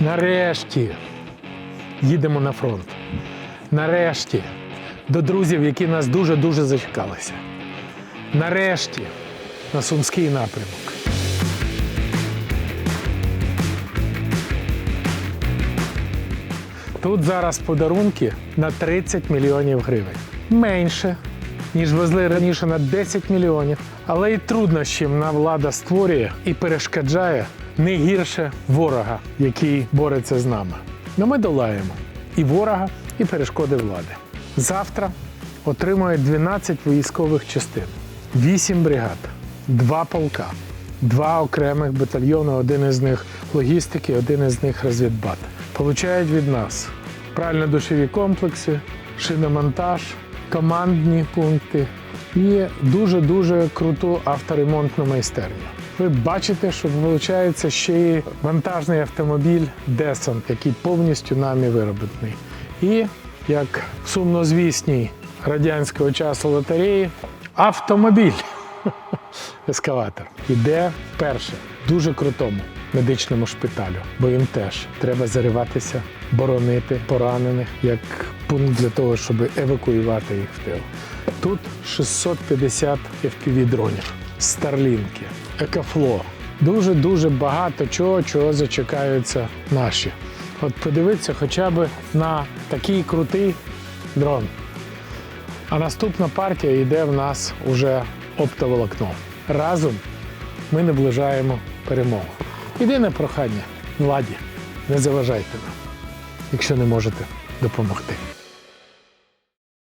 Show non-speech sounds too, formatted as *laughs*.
Нарешті їдемо на фронт. Нарешті до друзів, які нас дуже-дуже зачекалися. Нарешті на Сумський напрямок. Тут зараз подарунки на 30 мільйонів гривень. Менше, ніж везли раніше на 10 мільйонів. Але й труднощів на влада створює і перешкоджає не гірше ворога, який бореться з нами. Но ми долаємо і ворога, і перешкоди влади. Завтра отримує 12 військових частин, 8 бригад, 2 полка, два окремих батальйони, один із них логістики, один із них розвідбат. Получають від нас прально-душові комплекси, шиномонтаж, командні пункти і дуже-дуже круту авторемонтну майстерню. Ви бачите, що виходить ще й вантажний автомобіль Десант, який повністю нами вироблений. І як сумнозвісній радянського часу лотереї, автомобіль *laughs* ескаватор іде перше дуже крутому медичному шпиталю, бо їм теж треба зариватися, боронити поранених як пункт для того, щоб евакуювати їх в тил. Тут 650 fpv дронів, старлінки, екафло. Дуже дуже багато чого, чого зачекаються наші. От подивіться хоча б на такий крутий дрон. А наступна партія йде в нас уже оптоволокно. Разом ми наближаємо перемогу. Єдине прохання владі, не заважайте нам, якщо не можете допомогти.